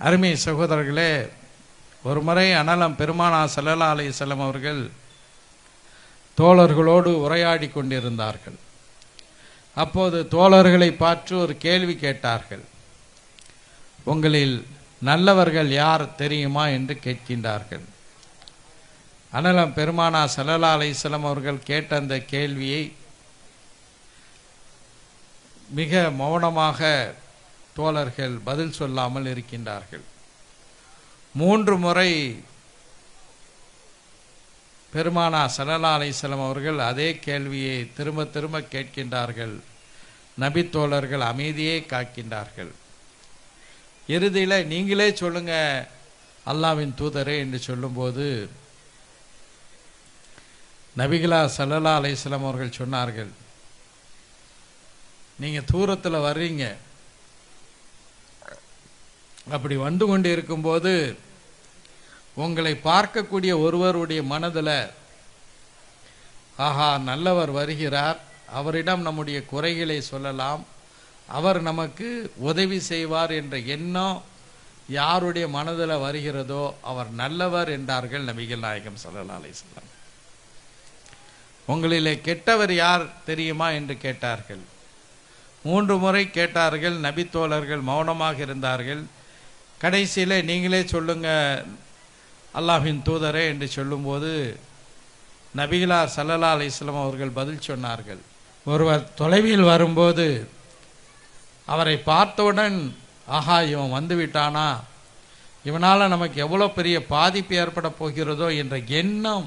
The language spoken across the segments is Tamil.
அருமை சகோதரர்களே ஒரு முறை அனலம் பெருமானா சல்லல்லா செல்லம் அவர்கள் தோழர்களோடு உரையாடி கொண்டிருந்தார்கள். அப்போது தோழர்களை பார்த்து ஒரு கேள்வி கேட்டார்கள். உங்களில் நல்லவர்கள் யார் தெரியுமா என்று கேட்கின்றார்கள். அனலம் பெருமானா சல்லல்லா அலைஹிஸ்ஸலாம் அவர்கள் கேட்ட அந்த கேள்வியை மிக மௌனமாக தோழர்கள் பதில் சொல்லாமல் இருக்கின்றார்கள். மூன்று முறை பெருமானா சல்லல்லா அலிஸ்லாம் அவர்கள் அதே கேள்வியை திரும்ப திரும்ப கேட்கின்றார்கள். நபி தோழர்கள் அமைதியே காக்கின்றார்கள். இறுதியில் நீங்களே சொல்லுங்க அல்லாவின் தூதரே என்று சொல்லும்போது நபிகளா சல்லல்லா அலிஸ்லாம் அவர்கள் சொன்னார்கள் நீங்கள் தூரத்தில் வர்றீங்க அப்படி வந்து கொண்டு இருக்கும்போது உங்களை பார்க்கக்கூடிய ஒருவருடைய மனதில் ஆஹா நல்லவர் வருகிறார். அவரிடம் நம்முடைய குறைகளை சொல்லலாம். அவர் நமக்கு உதவி செய்வார் என்ற எண்ணம் யாருடைய மனதில் வருகிறதோ அவர் நல்லவர் என்றார்கள் நபிகள் நாயகம் சொல்லலாம் அலைஹி உங்களிலே கெட்டவர் யார் தெரியுமா என்று கேட்டார்கள். மூன்று முறை கேட்டார்கள் நபித்தோழர்கள் மௌனமாக இருந்தார்கள். கடைசியில் நீங்களே சொல்லுங்கள் அல்லாஹின் தூதரே என்று சொல்லும்போது நபிகளார் சல்லல்லா அலிஸ்லாம் அவர்கள் பதில் சொன்னார்கள். ஒருவர் தொலைவில் வரும்போது அவரை பார்த்தவுடன் ஆஹா இவன் வந்துவிட்டானா இவனால் நமக்கு எவ்வளோ பெரிய பாதிப்பு ஏற்பட போகிறதோ? என்ற எண்ணம்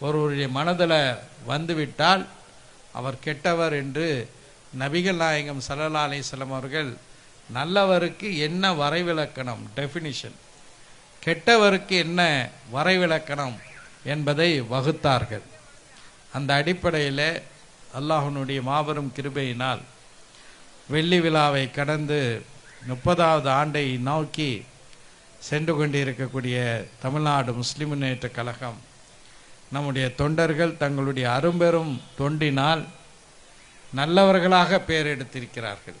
ஒருவருடைய மனதில் வந்துவிட்டால் அவர் கெட்டவர் என்று நபிகள் நாயகம் சல்லல்லா அலிஸ்லாம் அவர்கள் நல்லவருக்கு என்ன வரைவிலக்கணம்? டெஃபினிஷன் கெட்டவருக்கு என்ன வரைவிலக்கணம் என்பதை வகுத்தார்கள். அந்த அடிப்படையில் அல்லாஹனுடைய மாபெரும் கிருபையினால் வெள்ளி விழாவை கடந்து முப்பதாவது ஆண்டை நோக்கி சென்று கொண்டிருக்கக்கூடிய தமிழ்நாடு முஸ்லிம் முன்னேற்ற கழகம் நம்முடைய தொண்டர்கள் தங்களுடைய அரும்பெரும் தொண்டினால் நல்லவர்களாக பெயர் எடுத்திருக்கிறார்கள்.